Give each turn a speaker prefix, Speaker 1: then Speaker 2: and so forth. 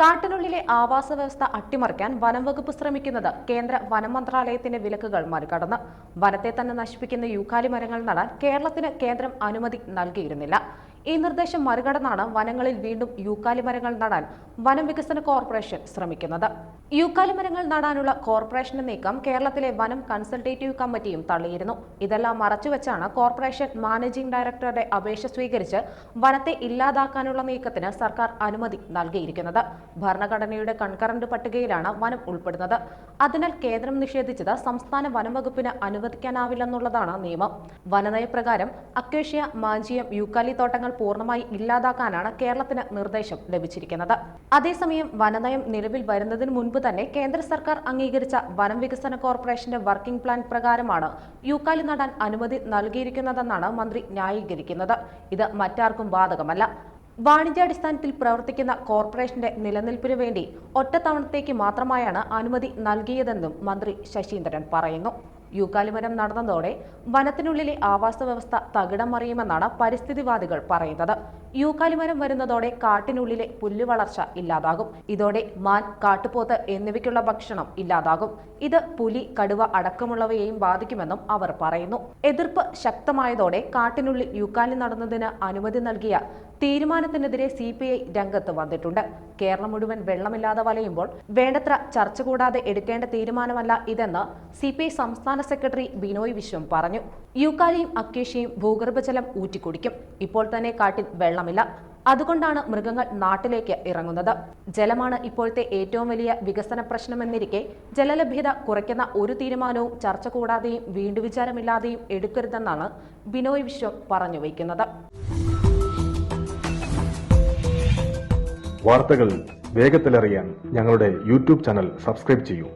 Speaker 1: കാട്ടിനുള്ളിലെ ആവാസ വ്യവസ്ഥ അട്ടിമറിക്കാൻ വനം വകുപ്പ് ശ്രമിക്കുന്നത് കേന്ദ്ര വനം മന്ത്രാലയത്തിന്റെ വിലക്കുകൾ മറികടന്ന്. വനത്തെ തന്നെ നശിപ്പിക്കുന്ന യൂക്കാലി മരങ്ങൾ നടാൻ കേരളത്തിന് കേന്ദ്രം അനുമതി നൽകിയിരുന്നില്ല. ഈ നിർദ്ദേശം മറികടന്നാണ് വനങ്ങളിൽ വീണ്ടും യൂക്കാലി മരങ്ങൾ നടാൻ വനം വികസന കോർപ്പറേഷൻ ശ്രമിക്കുന്നത്. യൂക്കാലി മരങ്ങൾ നടാനുള്ള കോർപ്പറേഷന്റെ നീക്കം കേരളത്തിലെ വനം കൺസൾട്ടേറ്റീവ് കമ്മിറ്റിയും തള്ളിയിരുന്നു. ഇതെല്ലാം മറച്ചുവെച്ചാണ് കോർപ്പറേഷൻ മാനേജിംഗ് ഡയറക്ടറുടെ അപേക്ഷ സ്വീകരിച്ച് വനത്തെ ഇല്ലാതാക്കാനുള്ള നീക്കത്തിന് സർക്കാർ അനുമതി നൽകിയിരിക്കുന്നത്. ഭരണഘടനയുടെ കൺകറന്റ് പട്ടികയിലാണ് വനം ഉൾപ്പെടുന്നത്. അതിനാൽ കേന്ദ്രം നിഷേധിച്ചത് സംസ്ഥാന വനം വകുപ്പിന് അനുവദിക്കാനാവില്ലെന്നുള്ളതാണ് നിയമം. വനനയപ്രകാരം അക്വേഷ്യ മാഞ്ചിയം യൂക്കാലി തോട്ടങ്ങൾ പൂർണമായി ഇല്ലാതാക്കാനാണ് കേരളത്തിന് നിർദ്ദേശം ലഭിച്ചിരിക്കുന്നത്. അതേസമയം വനനയം നിലവിൽ വരുന്നതിന് മുൻപ് തന്നെ കേന്ദ്ര സർക്കാർ അംഗീകരിച്ച വനം വികസന കോർപ്പറേഷന്റെ വർക്കിംഗ് പ്ലാൻ പ്രകാരമാണ് യൂക്കാലി നടാൻ അനുമതി നൽകിയിരിക്കുന്നതെന്നാണ് മന്ത്രി ന്യായീകരിക്കുന്നത്. ഇത് മറ്റാർക്കും ബാധകമല്ല. വാണിജ്യാടിസ്ഥാനത്തിൽ പ്രവർത്തിക്കുന്ന കോർപ്പറേഷന്റെ നിലനിൽപ്പിനു വേണ്ടി ഒറ്റത്തവണത്തേക്ക് മാത്രമായാണ് അനുമതി നൽകിയതെന്നും മന്ത്രി ശശീന്ദ്രൻ പറയുന്നു. യൂക്കാലിമരം നടന്നതോടെ വനത്തിനുള്ളിലെ ആവാസ വ്യവസ്ഥ തകിടം മറിയുമെന്നാണ് പരിസ്ഥിതിവാദികൾ പറയുന്നത്. യൂക്കാലിമരം വരുന്നതോടെ കാട്ടിനുള്ളിലെ പുല്ല് വളർച്ച ഇല്ലാതാകും. ഇതോടെ മാൻ കാട്ടുപോത്ത് എന്നിവയ്ക്കുള്ള ഭക്ഷണം ഇല്ലാതാകും. ഇത് പുലി കടുവ അടക്കമുള്ളവയെയും ബാധിക്കുമെന്നും അവർ പറയുന്നു. എതിർപ്പ് ശക്തമായതോടെ കാട്ടിനുള്ളിൽ യൂക്കാലി നടന്നതിന് അനുമതി നൽകിയ തീരുമാനത്തിനെതിരെ സി പി ഐ രംഗത്ത് വന്നിട്ടുണ്ട്. കേരളം മുഴുവൻ വെള്ളമില്ലാതെ വലയുമ്പോൾ വേണ്ടത്ര ചർച്ച കൂടാതെ എടുക്കേണ്ട തീരുമാനമല്ല ഇതെന്ന് സി സംസ്ഥാന സെക്രട്ടറി ബിനോയ് വിശ്വം പറഞ്ഞു. യൂക്കാലിയും അക്കേഷ്യയും ഭൂഗർഭജലം ഊറ്റിക്കുടിക്കും. ഇപ്പോൾ തന്നെ കാട്ടിൽ വെള്ളമില്ല. അതുകൊണ്ടാണ് മൃഗങ്ങൾ നാട്ടിലേക്ക് ഇറങ്ങുന്നത്. ജലമാണ് ഇപ്പോഴത്തെ ഏറ്റവും വലിയ വികസന പ്രശ്നമെന്നിരിക്കെ ജലലഭ്യത കുറയ്ക്കുന്ന ഒരു തീരുമാനവും ചർച്ച കൂടാതെയും വീണ്ടുവിചാരമില്ലാതെയും എടുക്കരുതെന്നാണ് ബിനോയ് വിശ്വം പറഞ്ഞു വയ്ക്കുന്നത്.
Speaker 2: വാർത്തകൾ വേഗത്തിലറിയാൻ ഞങ്ങളുടെ യൂട്യൂബ് ചാനൽ സബ്സ്ക്രൈബ് ചെയ്യൂ.